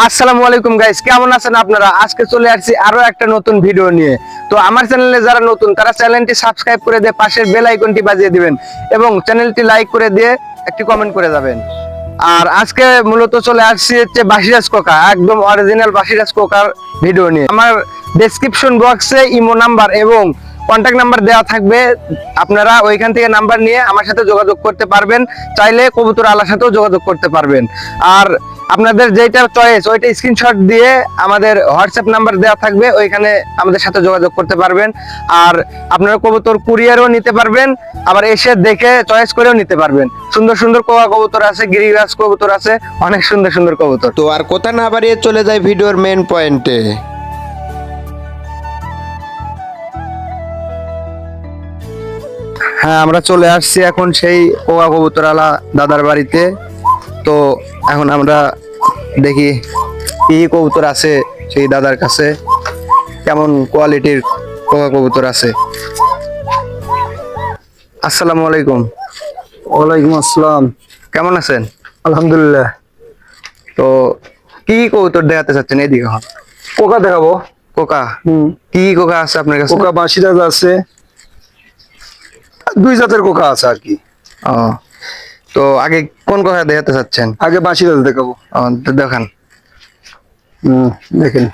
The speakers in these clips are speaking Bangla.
আসসালামু আলাইকুম গাইস কেমন আছেন আপনারা? আজকে চলে আসছি আরও একটা নতুন ভিডিও নিয়ে। তো আমার চ্যানেলে যারা নতুন, তারা চ্যানেলটি সাবস্ক্রাইব করে দিয়ে পাশের বেল আইকনটি বাজিয়ে দিবেন এবং চ্যানেলটি লাইক করে দিয়ে একটি কমেন্ট করে যাবেন। আর আজকে মূলত চলে আসছি হচ্ছে বাসিরাজ কোকা, একদম অরিজিনাল বাসিরাজ কোকার ভিডিও নিয়ে। আমার ডেসক্রিপশন বক্সে ইমো নাম্বার এবং কন্ট্যাক্ট নাম্বার দেওয়া থাকবে। আপনারা ওইখান থেকে নাম্বার নিয়ে আমার সাথে যোগাযোগ করতে পারবেন। চাইলে কবুতর আলার সাথেও যোগাযোগ করতে পারবেন। আর আপনাদের যেটা চয়েস ওইটা স্ক্রিনশট দিয়ে আমাদের হোয়াটসঅ্যাপ নাম্বার দেওয়া থাকবে ওইখানে আমাদের সাথে যোগাযোগ করতে পারবেন। আর আপনারা কবুতর কুরিয়ারও নিতে পারবেন আবার এসে দেখে চয়েস করেও নিতে পারবেন। সুন্দর সুন্দর কোয়া কবুতর আছে গিরিরাজ কবুতর আছে অনেক সুন্দর সুন্দর কবুতর। তো আর কথা না বাড়িয়ে চলে যায় ভিডিওর মেন পয়েন্টে হ্যাঁ আমরা চলে আসছি এখন সেই কোয়া কবুতরালা দাদার বাড়িতে। তো এখন আমরা দেখি কি কবুতর আছে সেই দাদার কাছে। কেমন কোয়ালিটির কোয়া কবুতর আছে। আসসালামু আলাইকুম। ওয়ালাইকুম আসসালাম। কেমন আছেন? আলহামদুলিল্লাহ। তো কি কবুতর দেখাতে চাচ্ছেন এদিকে হন কোকা দেখাবো। কোকা হুম। কি কি কোকা আছে আপনার কাছে? কোকা বাঁশিরাজ আছে। দুই জাতের কোকা আছে আর কি। ও। তো আগে কোন কথা দেখাতে চাচ্ছেন? আগে বাঁশিরাজ দেখাবো। দেখান। হুম দেখেন।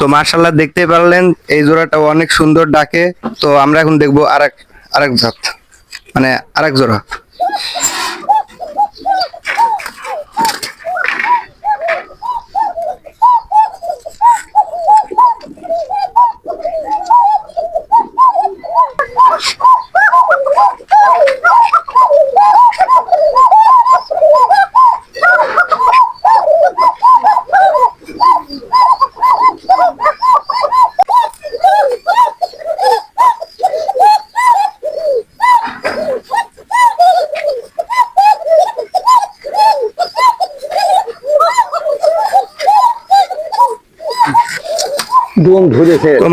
তো মার্শাল্লাহ দেখতে পারলেন, এই জোড়াটা অনেক সুন্দর ডাকে। তো আমরা এখন দেখব আরেক আরেক জাত। মানে আরেক জোড়া। দম ধরেছে। তো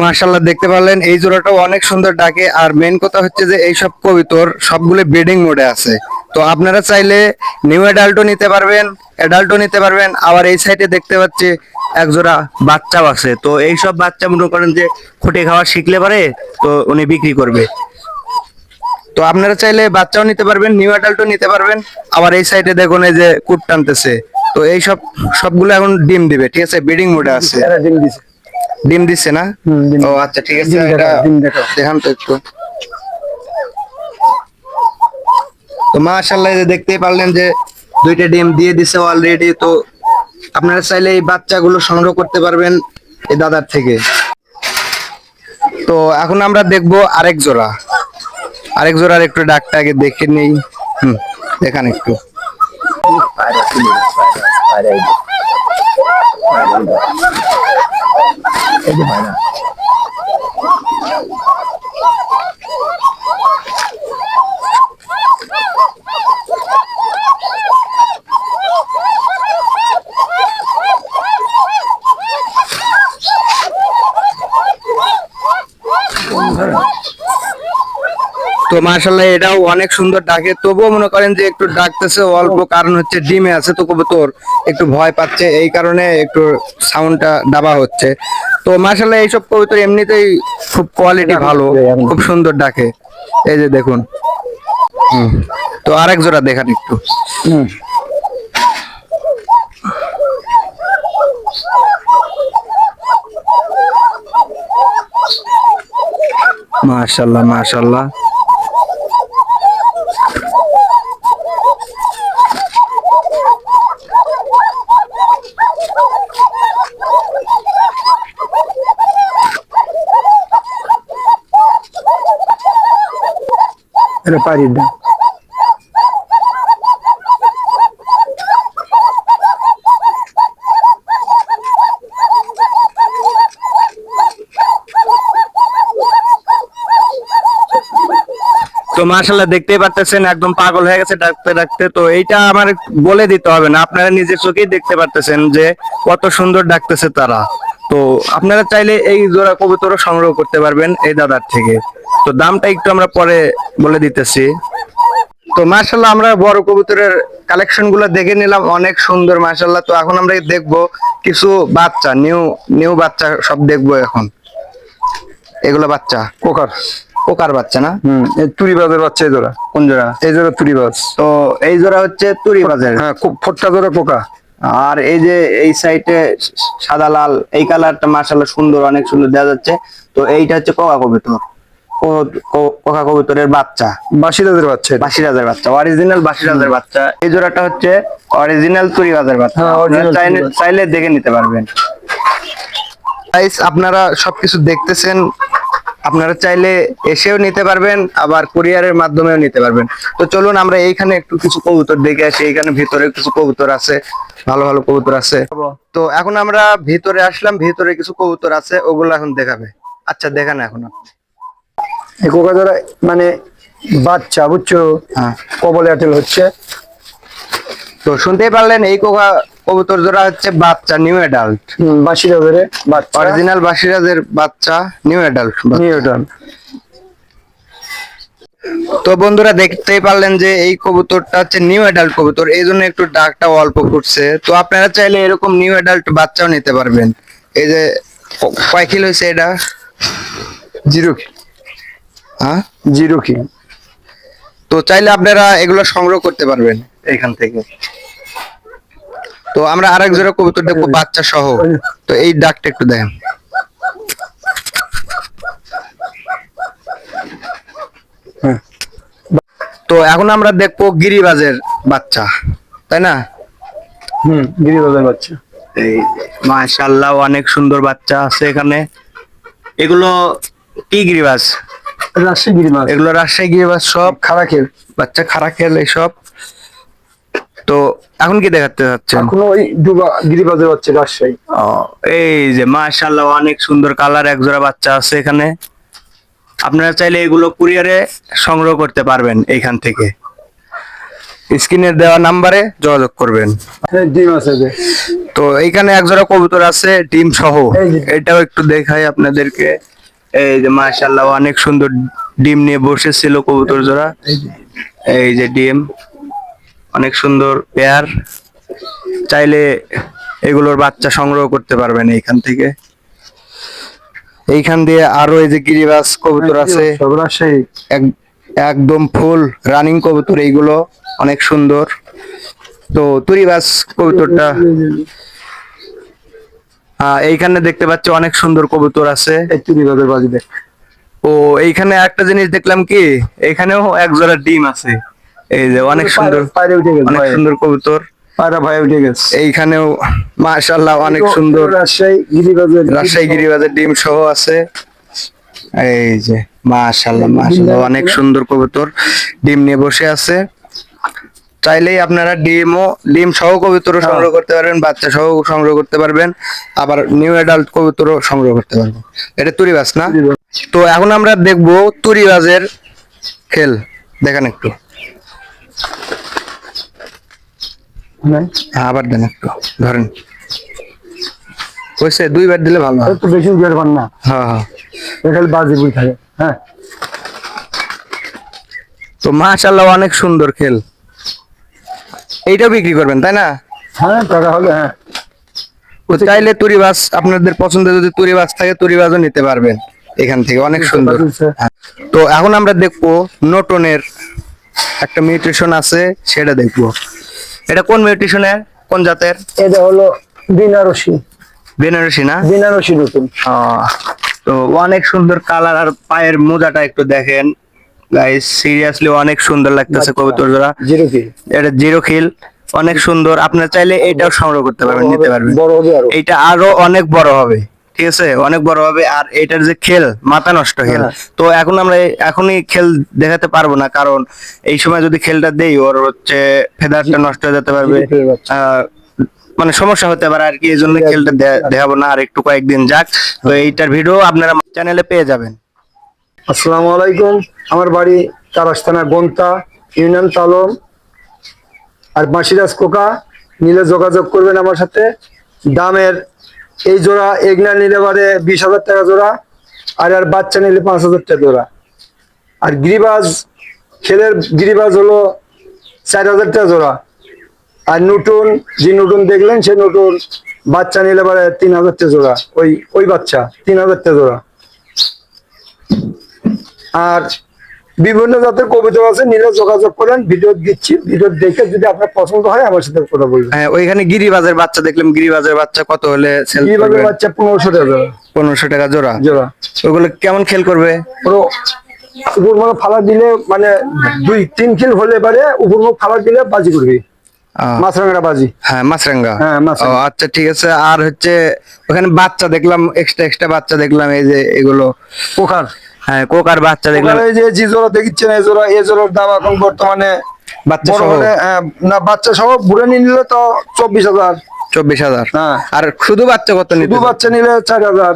দেখতে পারলেন এই জোড়াটাও অনেক সুন্দর ডাকে। আর মেন কথা হচ্ছে যে এই সব কবিতর সবগুলো ব্রিডিং মোডে আছে। তো আপনারা চাইলে নিউ অ্যাডাল্টও নিতে পারবেন অ্যাডাল্টও নিতে পারবেন। আবার এই সাইডে দেখতে পাচ্ছি এক জোড়া বাচ্চাও আছে। তো এই সব বাচ্চা মনে করেন যে খুঁটে খাওয়া শিখলে পারে তো উনি বিক্রি করবে। তো আপনারা চাইলে বাচ্চাও নিতে পারবেন নিউ অ্যাডাল্টও নিতে পারবেন। আবার এই সাইডে দেখুন এই যে কুট টানতেছে। তো এই সব সবগুলো এখন ডিম দিবে ঠিক আছে? ব্রিডিং মোডে আছে। ডিম দিছে। ডিম দিচ্ছে না হুম, ডিম ও আচ্ছা ঠিক আছে ডিম এটা। দেখান তো একটু তো মাশাআল্লাহ এই যে দেখতেই পারলেন যে দুইটা ডিম দিয়ে দিছে অলরেডি তো আপনারা চাইলে এই বাচ্চাগুলো সংগ্রহ করতে পারবেন এই দাদার থেকে তো এখন আমরা দেখব আরেক জোড়া আরেক জোড়ার একটু ডাকটা আগে দেখে নেই হুম দেখান একটু Ele vai né? lá. তো মাশাল্লাহ এটাও অনেক সুন্দর ডাকে। তবুও মনে করেন যে একটু ডাকতেছে অল্প কারণ হচ্ছে ডিমে আছে তো কবুতর একটু ভয় পাচ্ছে এই কারণে একটু সাউন্ডটা দাবা হচ্ছে। তো মাশাল্লাহ এইসব কবুতর এমনিতেই খুব কোয়ালিটি ভালো খুব সুন্দর ডাকে। এই যে দেখুন। তো আরেক জোড়া দেখান একটু। মাশাল্লাহ মাশাল্লাহ পারির ডাক তো মাশাল্লাহ দেখতেই পারতেছেন, একদম পাগল হয়ে গেছে ডাকতে ডাকতে। তো এইটা আমার বলে দিতে হবে না, আপনারা নিজের চোখেই দেখতে পারতেছেন যে কত সুন্দর ডাকতেছে তারা। তো আপনারা চাইলে এই জোড়া কবুতরও সংগ্রহ করতে পারবেন এই দাদার থেকে। তো দামটা একটু আমরা পরে বলে দিতেছি। তো মাশাল্লাহ আমরা বড় কবুতরের কালেকশনগুলো দেখে নিলাম অনেক সুন্দর মাশাল্লাহ তো এখন আমরা দেখব কিছু বাচ্চা নিউ নিউ বাচ্চা সব দেখব এখন। এগুলো বাচ্চা। কোকার। কোকার বাচ্চা না? হুম এই তুরিবাজের বাচ্চা এই জোড়া। কোন জোড়া? এই জোড়া তুরিবাজ তো এই জোড়া হচ্ছে তুরি বাজার। হ্যাঁ খুব ফোটটা জোড়া কোকা। আর এই যে এই সাইডে সাদা লাল এই কালারটা মার্শাল্লাহ সুন্দর অনেক সুন্দর দেখা যাচ্ছে। তো এইটা হচ্ছে কোকা কবুতর। কোকা কবুতরের বাচ্চা। বাসিরাজের বাচ্চা। বাসিরাজের বাচ্চা অরিজিনাল বাসিরাজের বাচ্চা। এই জোড়াটা হচ্ছে অরিজিনাল তুরিবাজের বাচ্চা। হ্যাঁ, চাইলে দেখে নিতে পারবেন। আপনারা সবকিছু দেখতেছেন। আপনারা চাইলে এসেও নিতে পারবেন আবার কুরিয়ারের মাধ্যমেও নিতে পারবেন। তো চলুন আমরা এইখানে একটু কিছু কবুতর দেখে আসি। এইখানে ভিতরে কিছু কবুতর আছে ভালো ভালো কবুতর আছে। তো এখন আমরা ভিতরে আসলাম ভিতরে কিছু কবুতর আছে ওগুলো এখন দেখাবে। আচ্ছা দেখান এখন আপনি। এই কোকা জোড়া মানে বাচ্চা বুঝছ? হ্যাঁ। কবল এয়ারটেল হচ্ছে। তো শুনতেই পারলেন এই কোকা কবুতর জোড়া হচ্ছে বাচ্চা নিউ অ্যাডাল্ট বাসিরাজের বাচ্চা। অরিজিনাল বাসিরাজের বাচ্চা নিউ অ্যাডাল্ট নিউটন তো বন্ধুরা দেখতেই পারলেন যে এই কবুতরটা হচ্ছে নিউ অ্যাডাল্ট কবুতর এই জন্য একটু ডাকটা অল্প ফুটছে। তো আপনারা চাইলে এরকম নিউ অ্যাডাল্ট বাচ্চাও নিতে পারবেন। এই যে কয় কিলো হয়েছে এটা? জিরো হ্যাঁ? জিরো কি তো চাইলে আপনারা এগুলো সংগ্রহ করতে পারবেন এখান থেকে। তো আমরা আরেক জোড়া কবুতর দেখব বাচ্চা সহ। তো এই ডাকটা একটু দেখেন হ্যাঁ। তো এখন আমরা দেখব গিরিবাজের বাচ্চা তাই না? হুম গিরিবাজের বাচ্চা। এই মাশাআল্লাহ অনেক সুন্দর বাচ্চা আছে এখানে। এগুলো কি গিরিবাজ? রাজশাহী গিরিমাছ এগুলো রাজশাহী গিরিবাজ সব খারাকের বাচ্চা খারা খেল এইসব তো এখন কি দেখাতে যাচ্ছে এখনও ওই ডুবা গিরিবাজের বাচ্চা রাজশাহী। এই যে মাশাআল্লাহ অনেক সুন্দর কালার এক জোড়া বাচ্চা আছে এখানে। আপনারা চাইলে এগুলো কুরিয়ারে সংগ্রহ করতে পারবেন এইখান থেকে। স্ক্রিনে দেওয়া নাম্বারে যোগাযোগ করবেন। হ্যাঁ, ডিম আছে যে। তো এইখানে এক জোড়া কবুতর আছে ডিম সহ। এটাও একটু দেখাই আপনাদেরকে। এই যে মাশাআল্লাহ অনেক সুন্দর ডিম নিয়ে বসেছিল কবুতর জোড়া। এই যে। ডিম। অনেক সুন্দর পেয়ার। চাইলে এগুলোর বাচ্চা সংগ্রহ করতে পারবেন এইখান থেকে। এইখান দিয়ে আরও এই যে গিরিবাস কবুতর আছে। একদম ফুল রানিং কবুতর এইগুলো। অনেক সুন্দর। তো তুরিবাস কবুতরটা এইখানে দেখতে পাচ্ছি অনেক সুন্দর কবুতর আছে। ও এইখানে একটা জিনিস দেখলাম কি এখানেও এক জোড়া ডিম আছে। এই যে অনেক সুন্দর পায়রা উঠে গেছে অনেক। সুন্দর কবুতর। পায়রা উঠে গেছে। এইখানেও মাশাআল্লাহ অনেক সুন্দর রাজশাহী গিরিবাজের রাজশাহী গিরিবাজের ডিম সহ আছে। এই যে মাশাআল্লাহ মাশাআল্লাহ অনেক সুন্দর কবুতর। ডিম নিয়ে বসে আছে। চাইলেই আপনারা ডিমও ডিম সহ কবুতরও সংগ্রহ করতে পারবেন বাচ্চা সহ সংগ্রহ করতে পারবেন আবার নিউ অ্যাডাল্ট কবুতরও সংগ্রহ করতে পারবেন। এটা তুরিবাস না? তো এখন আমরা দেখব তুরিবাজের খেল। দেখেন একটু? হ্যাঁ, আবার দেন একটু ধরেন। হয়েছে দুইবার দিলে ভালো হয়। একটু বেশি উঠে পান না। হ্যাঁ হ্যাঁ। এখানে বাজি বুঝ থাকে হ্যাঁ। তো মাশাআল্লাহ অনেক সুন্দর খেল। এইটাও বিক্রি করবেন তাই না? হ্যাঁ টাকা হলে হ্যাঁ। চাইলে তুরিবাস আপনাদের পছন্দের যদি তুরিবাস থাকে তুরিবাসও নিতে পারবেন এখান থেকে অনেক সুন্দর। হ্যাঁ। তো এখন আমরা দেখব নোটনের একটা মিউটেশন আছে সেটা দেখব। এটা কোন মিউটেশনের কোন জাতের? এটা হলো বিনারসি। বেনারসি না? বিনারসি নতুন। তো অনেক সুন্দর কালার আর পায়ের মোজাটা একটু দেখেন। গাইস সিরিয়াসলি অনেক সুন্দর লাগতেছে কবুতর জোড়া। জিরো কি এটা জিরো খিল অনেক সুন্দর। আপনার চাইলে এটাও সংগ্রহ করতে পারবেন নিতে পারবেন। বড় হবে আরও। অনেক বড় হবে ঠিক আছে? অনেক বড় হবে আর এটার যে খেল মাথা নষ্ট খেল। হ্যাঁ। তো এখন আমরা এখনই খেল দেখাতে পারব না কারণ এই সময় যদি খেলটা দেই ওর হচ্ছে ফেদারটা নষ্ট হয়ে যেতে পারবে। মানে সমস্যা হতে পারে আর কি এই জন্য খেলটা দেখাবো না আর একটু কয়েকদিন যাক। তো এইটার ভিডিও আপনারা চ্যানেলে পেয়ে যাবেন। আসসালামু আলাইকুম। আমার বাড়ি তারাস্তানা গন্তা ইউনিয়ন তালম। আর মাসিরাজ কোকা নিলে যোগাযোগ করবেন আমার সাথে। দামের এই জোড়া এগনা নিলে পারে বিশ হাজার টাকা জোড়া, আর আর বাচ্চা নিলে পাঁচ হাজার টাকা জোড়া। আর গিরিবাজ, খেলের গিরিবাজ হলো চার হাজার টাকা জোড়া। আর নতুন, যে নতুন দেখলেন সে নতুন বাচ্চা নিলে পারে তিন হাজার টাকা জোড়া। ওই ওই বাচ্চা, তিন হাজার টাকা জোড়া। আর বিভিন্ন জাতের কবিতা আছে নিলে যোগাযোগ করেন ভিডিও দিচ্ছি ভিডিও দেখে যদি আপনার পছন্দ হয় আমার সাথে কথা বলবেন। হ্যাঁ ওইখানে গিরিবাজের বাচ্চা দেখলাম গিরিবাজের বাচ্চা কত হলে কীভাবে বাচ্চা পনেরোশো টাকা জোড়া। পনেরোশো টাকা জোড়া? জোড়া। ওগুলো কেমন খেল করবে? পুরো উপর মুখ ফালা দিলে মানে দুই তিন কিল হলে পারে উপর মুখ ফালা দিলে বাজি করবি। মাছরাঙ্গা বাজি। হ্যাঁ মাছরাঙ্গা হ্যাঁ, আচ্ছা ঠিক আছে। আর হচ্ছে ওখানে বাচ্চা দেখলাম এক্সট্রা এক্সট্রা বাচ্চা দেখলাম এই যে এগুলো। পোখার হ্যাঁ কোকার বাচ্চা দেখলাম। এই যে যে জোড়া দেখিচ্ছেন এই জোড়া এই জোড়ার দাম এখন বর্তমানে বাচ্চা সহ? না বাচ্চা সহ বুড়ে নিলে তো চব্বিশ হাজার। চব্বিশ হাজার? হ্যাঁ। আর শুধু বাচ্চা কত নিতে দু বাচ্চা নিলে চার হাজার।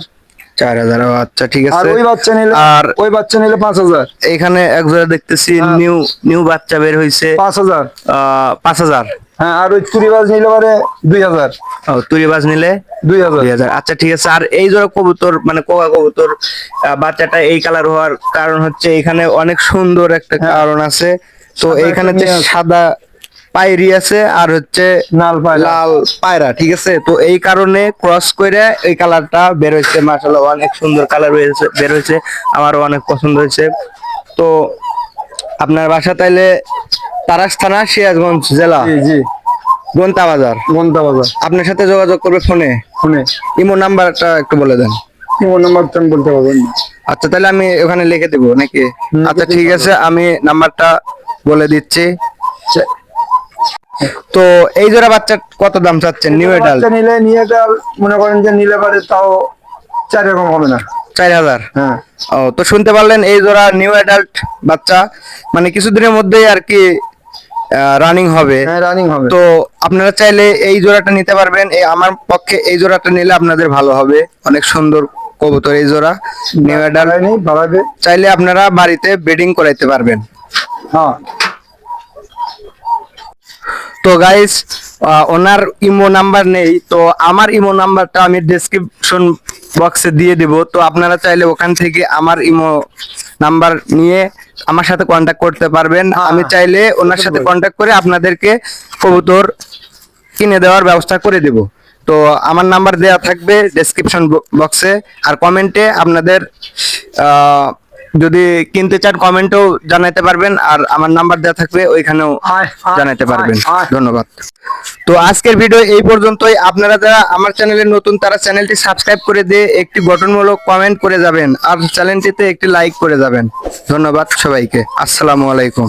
চার হাজার আচ্ছা ঠিক আর আছে। ওই বাচ্চা নিলে আর ওই বাচ্চা নিলে পাঁচ হাজার। এখানে এক জোড়া দেখতেছি হ্যাঁ। নিউ নিউ বাচ্চা বের হয়েছে পাঁচ হাজার। আহ, পাঁচ হাজার। হ্যাঁ আর ওই তুরিবাজ নিলে পারে দুই হাজার। ও তুরিবাজ নিলে দুই হাজার। দুই হাজার। আচ্ছা ঠিক আছে। আর এই জোড়া কবুতর মানে কোকা কবুতর বাচ্চাটা এই কালার হওয়ার কারণ হচ্ছে এখানে অনেক সুন্দর একটা কারণ আছে। তো যে সাদা পায়রি আছে আর হচ্ছে পায়রা। লাল পায়রা ঠিক আছে? তো এই কারণে ক্রস করে এই কালারটা বের হয়েছে। মাশাআল্লাহ অনেক সুন্দর কালার হয়েছে বের হয়েছে। আমারও অনেক পছন্দ হয়েছে। তো আপনার বাসা তাইলে তারাস থানা সিরাজগঞ্জ জেলা জি গন্তা বাজার। মন্তা বাজার। আপনার সাথে যোগাযোগ করবে ফোনে? শুনে ইমো নাম্বারটা একটু বলে দেন। ফোন নাম্বার তো আমি বলতে পারবেন আচ্ছা তাহলে আমি ওখানে লিখে দেবো নাকি? আচ্ছা ঠিক আছে আমি নাম্বারটা বলে দিচ্ছি। তো এই জোড়া বাচ্চা কত দাম চাচ্ছেন নিউ এডাল নিলে নিয়ে ডাল মনে করেন যে নিলে পারে তাও চার রকম হবে না। চার হাজার? হ্যাঁ। ও তো শুনতে পারলেন এই জোড়া নিউ অ্যাডাল্ট বাচ্চা। মানে কিছুদিনের মধ্যেই আর কি রানিং হবে। হ্যাঁ রানিং হবে। তো আপনারা চাইলে এই জোড়াটা নিতে পারবেন। এই আমার পক্ষে এই জোড়াটা নিলে আপনাদের ভালো হবে। অনেক সুন্দর কবুতর এই জোড়া। বাড়ায়নি চাইলে আপনারা বাড়িতে বেডিং করাইতে পারবেন। হ্যাঁ। তো গাইস ওনার ইমো নাম্বার নেই। তো আমার ইমো নাম্বারটা আমি ডেসক্রিপশন বক্সে দিয়ে দেব। তো আপনারা চাইলে ওখান থেকে আমার ইমো নাম্বার নিয়ে আমার সাথে কন্ট্যাক্ট করতে পারবেন। হ্যাঁ, আমি হ্যাঁ। চাইলে ওনার সাথে কন্ট্যাক্ট করে আপনাদেরকে কবুতর কিনে দেওয়ার ব্যবস্থা করে দেব। তো আমার নাম্বার দেওয়া থাকবে ডেসক্রিপশন বক্সে আর কমেন্টে আপনাদের আহ, যদি কিনতে চান কমেন্টও জানাতে পারবেন আর আমার নাম্বার দেওয়া থাকবে ওইখানেও জানাতে পারবেন। ধন্যবাদ। তো আজকের ভিডিও এই পর্যন্তই। আপনারা যারা আমার চ্যানেলে নতুন তারা চ্যানেলটি সাবস্ক্রাইব করে দিয়ে একটি গঠনমূলক কমেন্ট করে যাবেন আর চ্যানেলটিতে একটি লাইক করে যাবেন। ধন্যবাদ সবাইকে। আসসালামু আলাইকুম।